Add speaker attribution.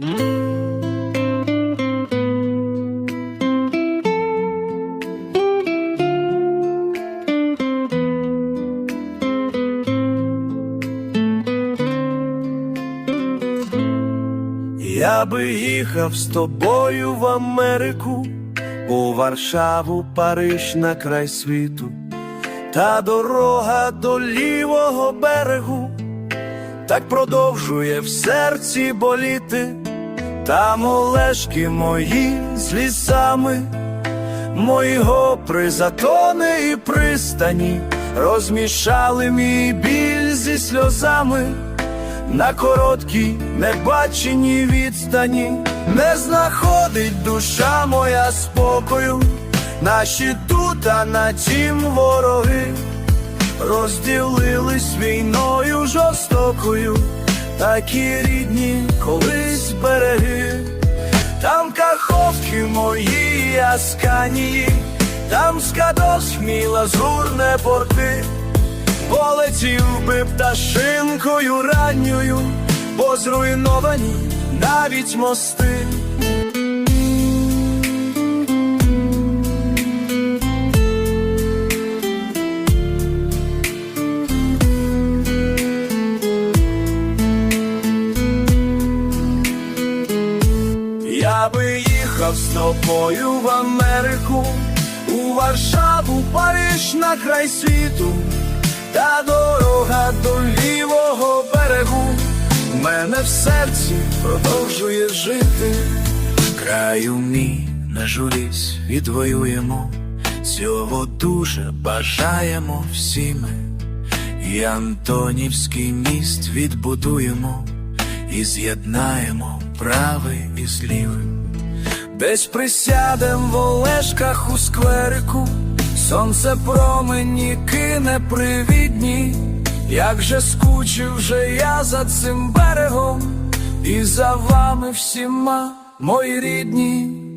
Speaker 1: Я би їхав з тобою в Америку, у Варшаву, Париж на край світу, та дорога до лівого берегу, так продовжує в серці боліти, там олешки мої з лісами, мої гопри, затони і пристані, розмішали мій біль зі сльозами на короткій небаченій відстані, не знаходить душа моя спокою, наші тут, а на тім вороги. Розділились війною жорстокою, такі рідні колись береги, там каховки мої ясканії, там скадос мій лазурне порти. Полетів би пташинкою ранньою, бо зруйновані навіть мости. Я би їхав з тобою в Америку, у Варшаву, Париж на край світу, та дорога до лівого берегу мене в серці продовжує жити. Краю мій, не журись, відвоюємо, цього дуже бажаємо всі ми. І Антонівський міст відбудуємо і з'єднаємо правий і злівий. Десь присядем в олешках у скверику, сонце промені кине привідні, як же скучив вже я за цим берегом, і за вами всіма, мої рідні.